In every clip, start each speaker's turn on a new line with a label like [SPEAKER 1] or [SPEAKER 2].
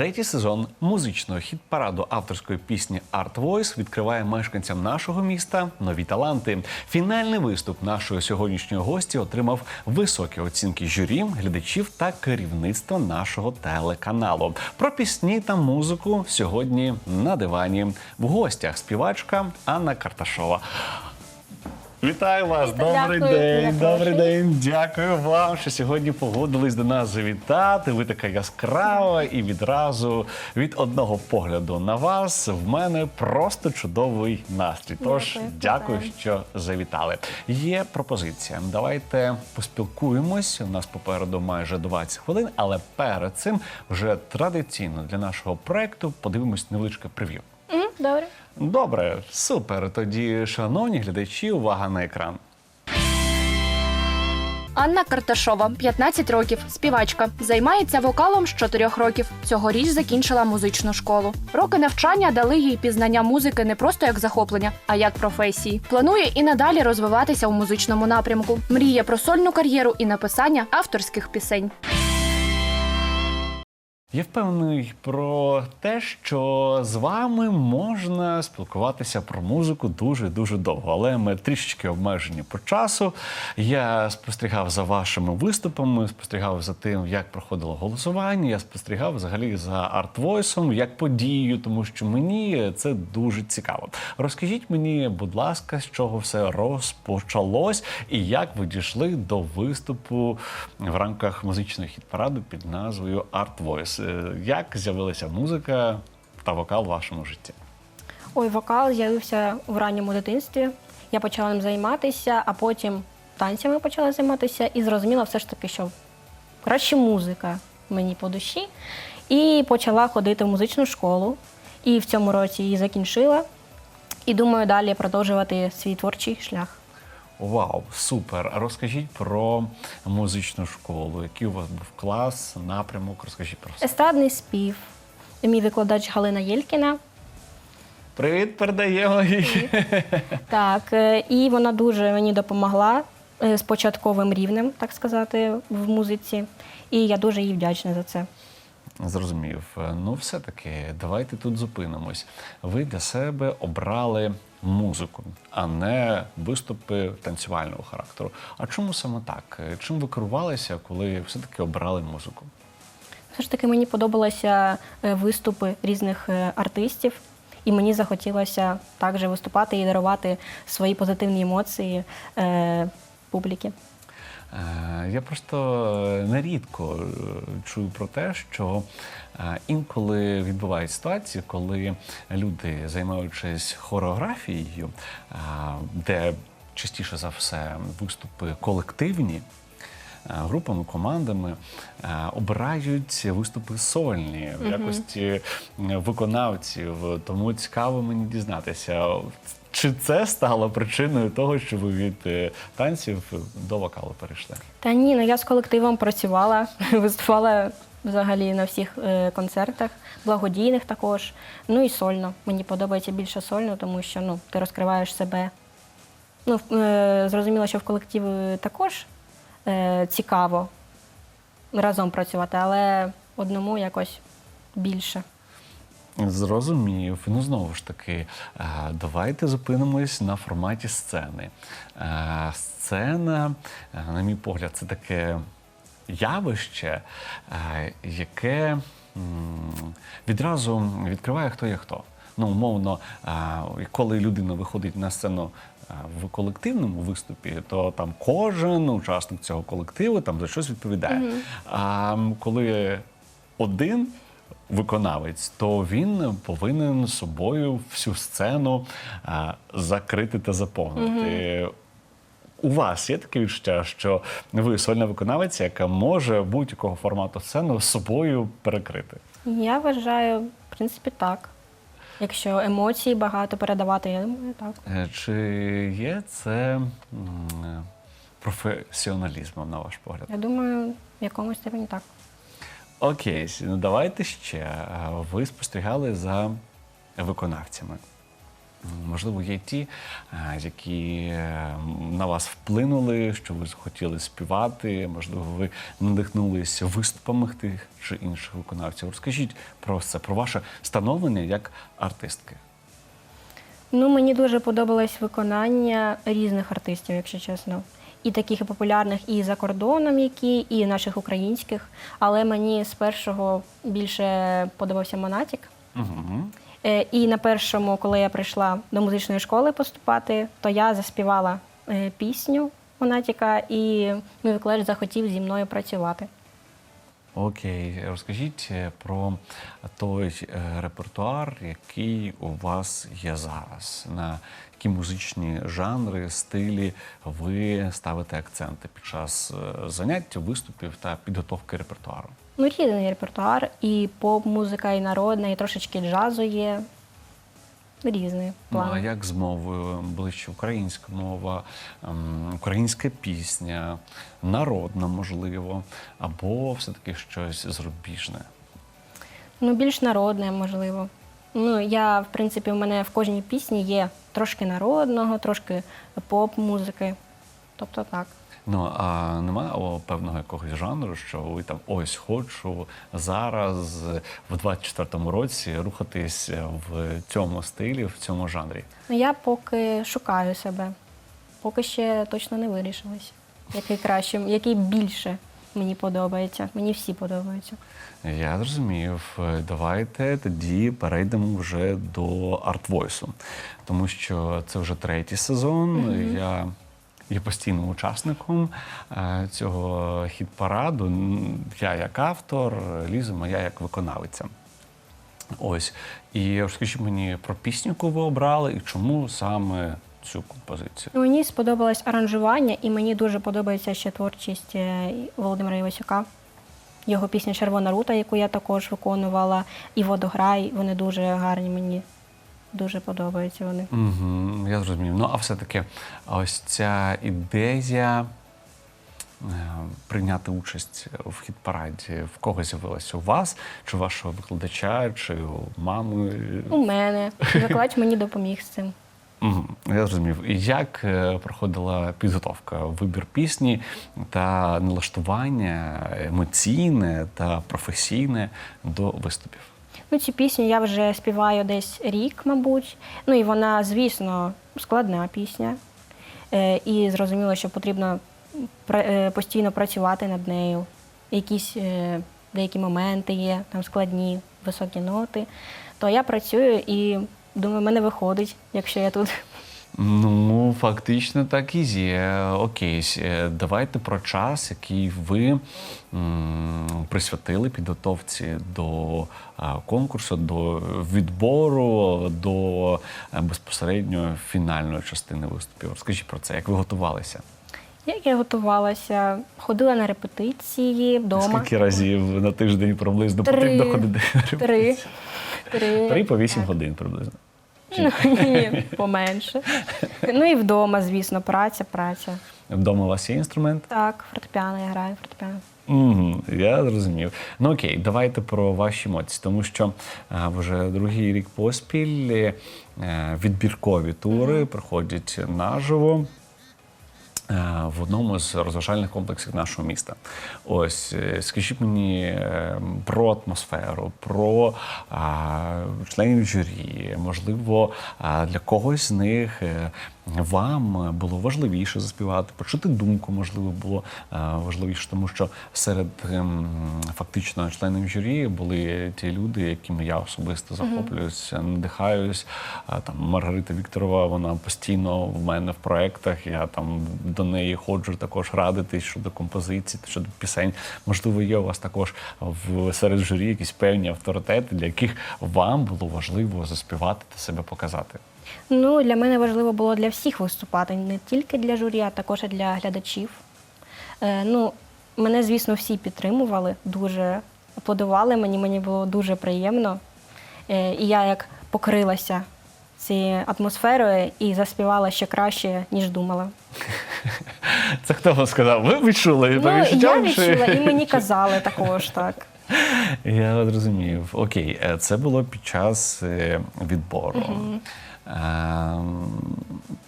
[SPEAKER 1] Третій сезон музичного хіт-параду авторської пісні Art Voice відкриває мешканцям нашого міста нові таланти. Фінальний виступ нашої сьогоднішньої гості отримав високі оцінки журі, глядачів та керівництва нашого телеканалу. Про пісні та музику сьогодні на дивані. В гостях співачка Анна Карташова. Вітаю вас! Добрий
[SPEAKER 2] Дякую,
[SPEAKER 1] день! Добрий день! Дякую вам, що сьогодні погодились до нас завітати. Ви така яскрава, і відразу від одного погляду на вас в мене просто чудовий настрій. Тож
[SPEAKER 2] Дякую,
[SPEAKER 1] дякую, що завітали. Є пропозиція. Давайте поспілкуємось. У нас попереду майже 20 хвилин, але перед цим вже традиційно для нашого проекту подивимось невеличке прев'ю.
[SPEAKER 2] Добре.
[SPEAKER 1] Добре, супер. Тоді, шановні глядачі, увага на екран.
[SPEAKER 3] Анна Карташова, 15 років, співачка. Займається вокалом з 4 років. Цьогоріч закінчила музичну школу. Роки навчання дали їй пізнання музики не просто як захоплення, а як професії. Планує і надалі розвиватися у музичному напрямку. Мріє про сольну кар'єру і написання авторських пісень.
[SPEAKER 1] Я впевнений про те, що з вами можна спілкуватися про музику дуже дуже довго, але ми трішечки обмежені по часу. Я спостерігав за вашими виступами, спостерігав за тим, як проходило голосування. Я спостерігав взагалі за артвойсом як подією, тому що мені це дуже цікаво. Розкажіть мені, будь ласка, з чого все розпочалось і як ви дійшли до виступу в рамках музичного хіт-параду під назвою. Е, Як з'явилася музика та вокал в вашому житті?
[SPEAKER 2] Ой, вокал з'явився в ранньому дитинстві. Я почала ним займатися, а потім танцями почала займатися і зрозуміла все ж таки, що краще музика мені по душі. І почала ходити в музичну школу. І в цьому році її закінчила. І думаю далі продовжувати свій творчий шлях.
[SPEAKER 1] Вау, супер! Розкажіть про музичну школу. Який у вас був клас, напрямок? Розкажіть про все.
[SPEAKER 2] Естрадний спів. Мій викладач Галина Єлькіна.
[SPEAKER 1] Привіт, передаємо їй.
[SPEAKER 2] Так, е, і вона дуже мені допомогла е, з початковим рівнем, так сказати, в музиці. І я дуже їй вдячна за це.
[SPEAKER 1] Зрозумів. Ну, все-таки давайте тут зупинимось. Ви для себе обрали музику, а не виступи танцювального характеру. А чому саме так? Чим ви керувалися, коли все-таки обрали музику?
[SPEAKER 2] Все ж таки мені подобалися е, виступи різних е, артистів, і мені захотілося також виступати і дарувати свої позитивні емоції е, публіки.
[SPEAKER 1] Е, Я просто нерідко е, чую про те, що е, інколи відбувають ситуації, коли люди, займаючись хореографією, е, де частіше за все виступи колективні. Е, Групами, командами е, обирають виступи сольні в якості е, виконавців. Тому цікаво мені дізнатися, чи це стало причиною того, що ви від танців до вокалу перейшли.
[SPEAKER 2] Та ні, ну я з колективом працювала, виступала взагалі на всіх концертах, благодійних також. Ну і сольно. Мені подобається більше сольно, тому що ну, ти розкриваєш себе. Ну, зрозуміло, що в колективі також е, цікаво разом працювати, але одному якось більше.
[SPEAKER 1] Зрозумів. Ну знову ж таки, е, давайте зупинимось на форматі сцени. Е, Сцена, е, на мій погляд, це таке явище, яке відразу відкриває хто є хто. Ну, умовно, коли людина виходить на сцену в колективному виступі, то там кожен учасник цього колективу там за щось відповідає. А коли один виконавець, то він повинен собою всю сцену а, закрити та заповнити. У вас є таке відчуття, що ви сольна виконавиця, яка може будь-якого формату сцену собою перекрити.
[SPEAKER 2] Я вважаю, в принципі, так. Якщо емоцій багато передавати, я думаю, так.
[SPEAKER 1] Е, Чи є це професіоналізмом, на ваш погляд?
[SPEAKER 2] Я думаю, в якомусь степені так.
[SPEAKER 1] Окей, ну давайте ще. Ви спостерігали за виконавцями. Можливо, є ті, е, які е, на вас вплинули, що ви захотіли співати, можливо, ви надихнулися виступами тих чи інших виконавців. Розкажіть про це, про ваше становлення як артистки.
[SPEAKER 2] Ну, мені дуже подобалось виконання різних артистів, якщо чесно. І таких і популярних, і за кордоном, які, і наших українських. Але мені з першого більше подобався Монатік.
[SPEAKER 1] Угу.
[SPEAKER 2] Е, І на першому, коли я прийшла до музичної школи поступати, то я заспівала е, пісню Монатіка, і мій викладач захотів зі мною працювати.
[SPEAKER 1] Окей, розкажіть е, про той репертуар, який у вас є зараз. На які музичні жанри, стилі ви ставите акценти під час занять, виступів та підготовки репертуару?
[SPEAKER 2] Ну, різний репертуар, і поп-музика, і народна, і трошечки джазу є. Різний
[SPEAKER 1] Ну, а як з мовою? Ближче українська мова, ем, українська пісня, народна, можливо, або все-таки щось зарубіжне?
[SPEAKER 2] Ну, більш народне, можливо. Ну, я, в принципі, в мене в кожній пісні є трошки народного, трошки поп-музики. Тобто так.
[SPEAKER 1] Ну а немає певного якогось жанру, що ви там ось хочу зараз в 24-му році рухатись в цьому стилі, в цьому жанрі.
[SPEAKER 2] Ну, я поки шукаю себе. Поки ще точно не вирішилась. Який краще, який більше мені подобається. Мені всі подобаються.
[SPEAKER 1] Я зрозумів. Давайте тоді перейдемо вже до артвойсу, тому що це вже третій сезон. Я є постійним учасником е, цього хіт-параду. Я як автор, Ліза моя як виконавиця. Ось. І розкажіть мені про пісню, яку ви обрали, і чому саме цю композицію.
[SPEAKER 2] Ну, Мені сподобалось аранжування, і мені дуже подобається ще творчість е, Володимира Івасюка. Його пісня Червона рута, яку я також виконувала, і водограй. Вони дуже гарні мені. Дуже подобаються вони.
[SPEAKER 1] Угу, я зрозумів. Ну, а все-таки ось ця ідея е, прийняти участь в хіт-параді в кого з'явилася? У вас, чи у вашого викладача, чи у мами?
[SPEAKER 2] У мене викладач мені допоміг з цим.
[SPEAKER 1] Угу, я зрозумів. І як е, проходила підготовка, вибір пісні та налаштування емоційне та професійне до виступів?
[SPEAKER 2] Ну, цю пісню я вже співаю десь рік, мабуть. Ну і вона, звісно, складна пісня. Е, і зрозуміло, що потрібно е, постійно працювати над нею. Якісь е, деякі моменти є, там складні, високі ноти. То я працюю і думаю, в мене виходить, якщо я тут.
[SPEAKER 1] Ну, фактично так і є. Окей, е, давайте про час, який ви присвятили підготовці до конкурсу, до відбору, до е, безпосередньо фінальної частини виступів. Розкажіть про це, як ви готувалися?
[SPEAKER 2] Як я готувалася, ходила на репетиції вдома.
[SPEAKER 1] Скільки разів на тиждень приблизно
[SPEAKER 2] Три.
[SPEAKER 1] потрібно ходити? на
[SPEAKER 2] Три.
[SPEAKER 1] репетиції?
[SPEAKER 2] Три.
[SPEAKER 1] Три по вісім годин приблизно.
[SPEAKER 2] Ну, ні, поменше. Ну і вдома, звісно, праця, праця.
[SPEAKER 1] Вдома у вас є інструмент?
[SPEAKER 2] Так, фортепіано я граю, фортепіано.
[SPEAKER 1] Угу, я зрозумів. Ну окей, давайте про ваші емоції, тому що а, вже другий рік поспіль е, відбіркові тури проходять наживо. Е, В одному з розважальних комплексів нашого міста. Ось е, скажіть мені е, про атмосферу, про членів журі. Можливо, для когось з них вам було важливіше заспівати, почути думку, можливо, було е, важливіше, тому що серед ем, фактично членів журі були ті люди, якими я особисто захоплююся, надихаюсь. Там Маргарита Вікторова, вона постійно в мене в проєктах. Я там до неї ходжу також радитись щодо композицій, щодо пісень. Можливо, є у вас також в серед журі якісь певні авторитети, для яких вам було важливо заспівати та себе показати.
[SPEAKER 2] Ну, для мене важливо було для всіх виступати, не тільки для журі, а також і для глядачів. Е, ну, мене, звісно, всі підтримували, дуже аплодували мені, мені було дуже приємно. Е, і я як покрилася цією атмосферою і заспівала ще краще, ніж думала.
[SPEAKER 1] Це хто вам сказав? Ви відчули
[SPEAKER 2] Ну, я відчула, і мені казали також так.
[SPEAKER 1] Я зрозумів. Окей, е, це було під час е, відбору. Е,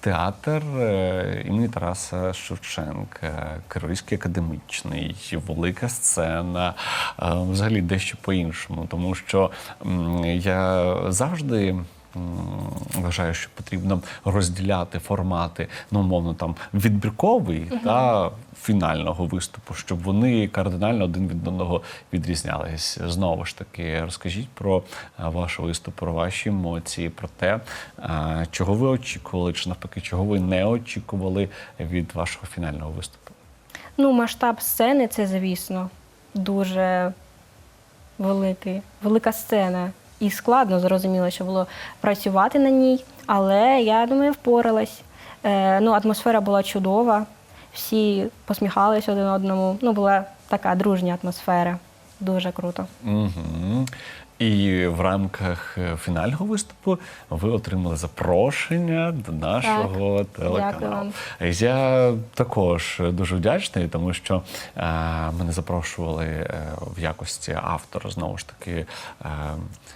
[SPEAKER 1] Театр е, імені Тараса Шевченка, Київський академічний, велика сцена, е, взагалі дещо по-іншому, тому що я завжди. Вважаю, що потрібно розділяти формати, ну, умовно, там відбірковий та фінального виступу, щоб вони кардинально один від одного відрізнялись. Знову ж таки, розкажіть про ваш виступ, про ваші емоції, про те, чого ви очікували, чи навпаки, чого ви не очікували від вашого фінального виступу.
[SPEAKER 2] Ну, масштаб сцени це, звісно, дуже великий, велика сцена. І складно, зрозуміло, що було працювати на ній, але я думаю, впоралась. Е, ну, атмосфера була чудова, всі посміхались один одному. Ну, була така дружня атмосфера. Дуже круто.
[SPEAKER 1] Угу. І в рамках е, фінального виступу ви отримали запрошення до нашого телеканалу.
[SPEAKER 2] Дякую.
[SPEAKER 1] Я також дуже вдячний, тому що е, мене запрошували е, в якості автора знову ж таки е,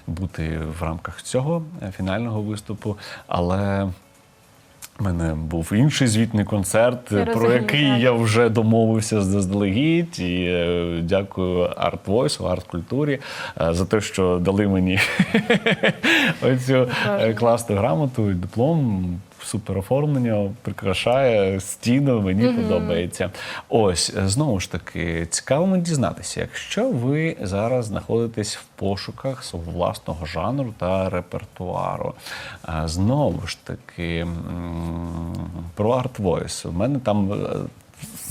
[SPEAKER 1] бути в рамках цього е, фінального виступу, але. У мене був інший звітний концерт,
[SPEAKER 2] Я
[SPEAKER 1] про
[SPEAKER 2] розумію,
[SPEAKER 1] який
[SPEAKER 2] так.
[SPEAKER 1] я вже домовився заздалегідь. І е, дякую Art Voice, Art Культурі е, за те, що дали мені оцю е, класну грамоту і диплом. Супер оформлення, прикрашає стіну, мені подобається. Ось е, знову ж таки цікаво мені дізнатися, якщо ви зараз знаходитесь в пошуках свого власного жанру та репертуару. е, Знову ж таки, про Art Voice. У мене там е,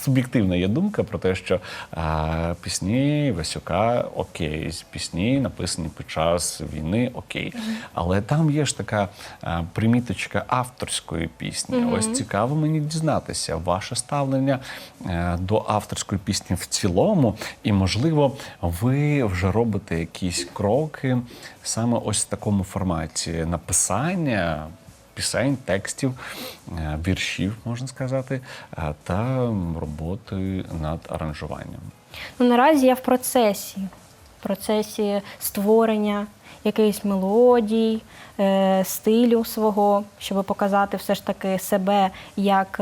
[SPEAKER 1] суб'єктивна є думка про те, що а, пісні Васюка окей, пісні написані під час війни окей. Але там є ж така а, приміточка авторської пісні. Ось цікаво мені дізнатися ваше ставлення е, до авторської пісні в цілому, і можливо, ви вже робите якісь кроки саме ось в такому форматі написання пісень, текстів, е, віршів, можна сказати, е, та роботи над аранжуванням.
[SPEAKER 2] Ну, наразі я в процесі, в процесі створення якихось мелодій, е, стилю свого, щоб показати все ж таки себе як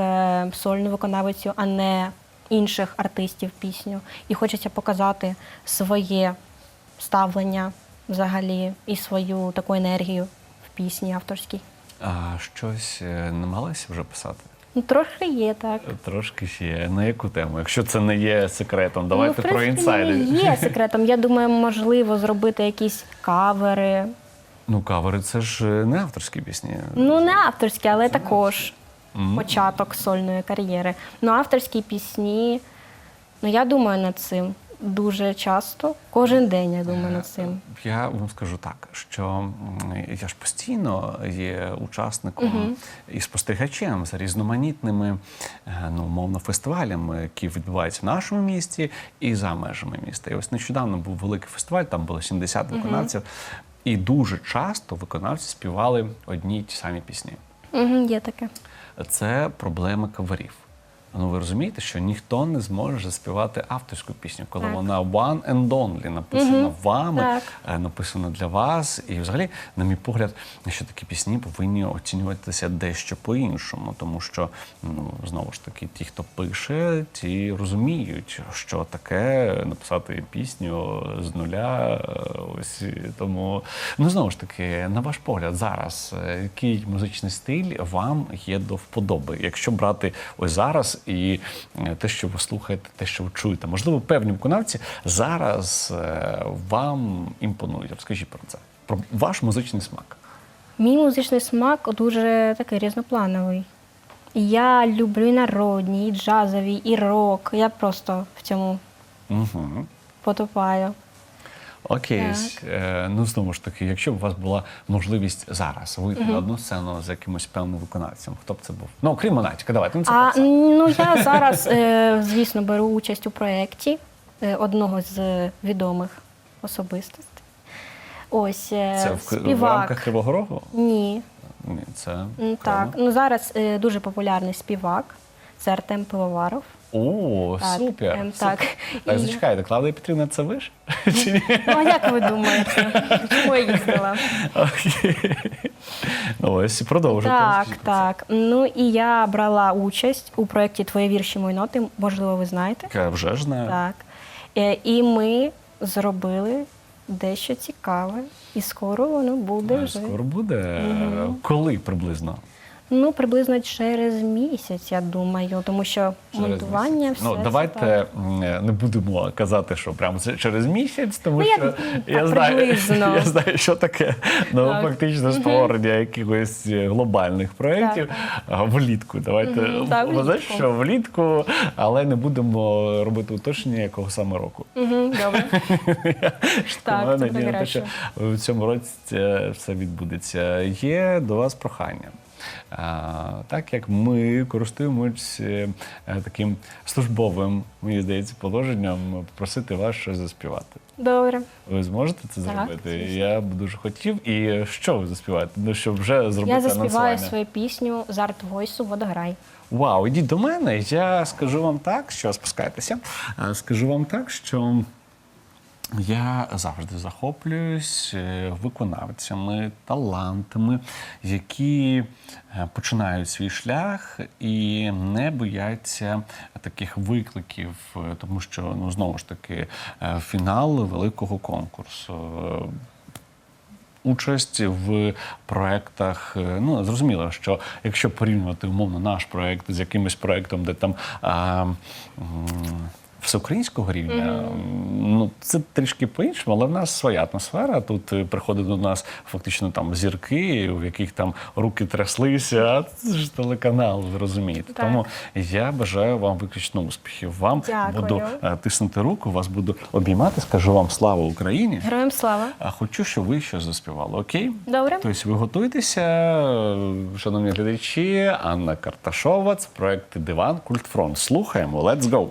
[SPEAKER 2] сольну виконавицю, а не інших артистів пісню. І хочеться показати своє ставлення взагалі і свою таку енергію в пісні авторській.
[SPEAKER 1] А щось е, намагалися вже писати?
[SPEAKER 2] Ну, трохи є так.
[SPEAKER 1] Трошки ще на яку тему? Якщо це не є секретом, давайте
[SPEAKER 2] ну, в
[SPEAKER 1] про інсайди.
[SPEAKER 2] не є секретом. Я думаю, можливо зробити якісь кавери.
[SPEAKER 1] Ну, кавери це ж е, не авторські пісні.
[SPEAKER 2] Ну, не авторські, але також
[SPEAKER 1] М.
[SPEAKER 2] початок сольної кар'єри. Ну, авторські пісні, ну я думаю над цим дуже часто. Кожен день я думаю над цим.
[SPEAKER 1] Я вам скажу так, що я ж постійно є учасником і спостерігачем за різноманітними е, ну, умовно, фестивалями, які відбуваються в нашому місті і за межами міста. І ось нещодавно був великий фестиваль, там було 70 виконавців, і дуже часто виконавці співали одні й ті самі пісні.
[SPEAKER 2] Угу, є таке.
[SPEAKER 1] Це проблема каверів. Ну, ви розумієте, що ніхто не зможе заспівати авторську пісню, коли
[SPEAKER 2] Так.
[SPEAKER 1] вона one and only, написана вами,
[SPEAKER 2] Так.
[SPEAKER 1] е, написана для вас. І взагалі, на мій погляд, що такі пісні повинні оцінюватися дещо по-іншому, тому що ну, знову ж таки, ті, хто пише, ті розуміють, що таке написати пісню з нуля. е, Ось тому, ну знову ж таки, на ваш погляд, зараз е, який музичний стиль вам є до вподоби, якщо брати ось зараз і е, те, що ви слухаєте, те, що ви чуєте, можливо, певні виконавці зараз е, вам імпонують. Розкажіть про це, про ваш музичний смак.
[SPEAKER 2] Мій музичний смак дуже такий різноплановий. Я люблю і народні, і джазові, і рок. Я просто в цьому
[SPEAKER 1] Угу.
[SPEAKER 2] потопаю.
[SPEAKER 1] Окей,
[SPEAKER 2] Так.
[SPEAKER 1] Е, ну знову ж таки, якщо б у вас була можливість зараз вийти на одну сцену з якимось певним виконавцем, хто б це був? Ну, окрім Монатіка, давайте ну, це
[SPEAKER 2] А
[SPEAKER 1] це.
[SPEAKER 2] ну я зараз, е, звісно, беру участь у проєкті е, одного з відомих особистостей. Ось е,
[SPEAKER 1] Це в, в
[SPEAKER 2] співак.
[SPEAKER 1] рамках Кривого Рогу?
[SPEAKER 2] Ні,
[SPEAKER 1] Ні, це
[SPEAKER 2] М,
[SPEAKER 1] окремо.
[SPEAKER 2] так. Ну зараз е, дуже популярний співак. Це Артем Пивоваров.
[SPEAKER 1] О,
[SPEAKER 2] Так,
[SPEAKER 1] супер.
[SPEAKER 2] ем,
[SPEAKER 1] супер.
[SPEAKER 2] так.
[SPEAKER 1] Так,
[SPEAKER 2] І-
[SPEAKER 1] зачекайте, Клавдія Петрівна, це ви ж? Чи ні?
[SPEAKER 2] Ну, а як ви думаєте? Чому я їздила?
[SPEAKER 1] Окей. Ну, ось продовжуйте.
[SPEAKER 2] Так,
[SPEAKER 1] про
[SPEAKER 2] так. Ну і я брала участь у проєкті Твої вірші мої ноти. Можливо, ви знаєте.
[SPEAKER 1] це. Я вже ж знаю.
[SPEAKER 2] Так. Е, І ми зробили дещо цікаве. І скоро воно буде
[SPEAKER 1] Е,
[SPEAKER 2] вже.
[SPEAKER 1] Скоро буде. Коли приблизно?
[SPEAKER 2] Ну, приблизно через місяць, я думаю, тому що
[SPEAKER 1] Через
[SPEAKER 2] монтування
[SPEAKER 1] місяць.
[SPEAKER 2] все
[SPEAKER 1] Ну, давайте
[SPEAKER 2] так.
[SPEAKER 1] не будемо казати, що прямо через місяць, тому
[SPEAKER 2] Ну,
[SPEAKER 1] що я,
[SPEAKER 2] так,
[SPEAKER 1] знаю, я знаю, що таке ну,
[SPEAKER 2] Так.
[SPEAKER 1] фактично створення якихось глобальних проєктів влітку. Давайте
[SPEAKER 2] так, влітку.
[SPEAKER 1] що влітку, але не будемо робити уточнення, якого саме року.
[SPEAKER 2] Мгм, Добре. Так,
[SPEAKER 1] те, що в цьому році це все відбудеться. Є до вас прохання. Так як ми користуємось е, таким службовим, мені здається, положенням попросити вас щось заспівати.
[SPEAKER 2] Добре.
[SPEAKER 1] Ви зможете це
[SPEAKER 2] Так,
[SPEAKER 1] зробити?
[SPEAKER 2] звісно.
[SPEAKER 1] Я б дуже хотів. І що ви заспіваєте? Ну, щоб вже зробити
[SPEAKER 2] Я заспіваю свою пісню з арт-войсу Водограй.
[SPEAKER 1] Вау, ідіть до мене. Я скажу вам так, що спускайтеся. Е, Скажу вам так, що я завжди захоплююсь е, виконавцями, талантами, які е, починають свій шлях і не бояться таких викликів, е, тому що ну знову ж таки фінал великого конкурсу. Участь в проектах, ну зрозуміло, що якщо порівнювати умовно наш проект з якимось проектом, де там а, всеукраїнського рівня, ну це трішки по-іншому, але в нас своя атмосфера. Тут е, приходять до нас фактично там зірки, у яких там руки тряслися. А це ж телеканал, ви розумієте.
[SPEAKER 2] Так.
[SPEAKER 1] Тому я бажаю вам виключно успіхів. Вам
[SPEAKER 2] Дякую.
[SPEAKER 1] буду е, тиснути руку, вас буду обіймати. Скажу вам слава Україні.
[SPEAKER 2] Героям слава.
[SPEAKER 1] А хочу, щоб ви щось заспівали, окей?
[SPEAKER 2] Добре.
[SPEAKER 1] Тобто ви готуєтеся, шановні глядачі, Анна Карташова, це проект Диван Культфронт. Слухаємо, let's go!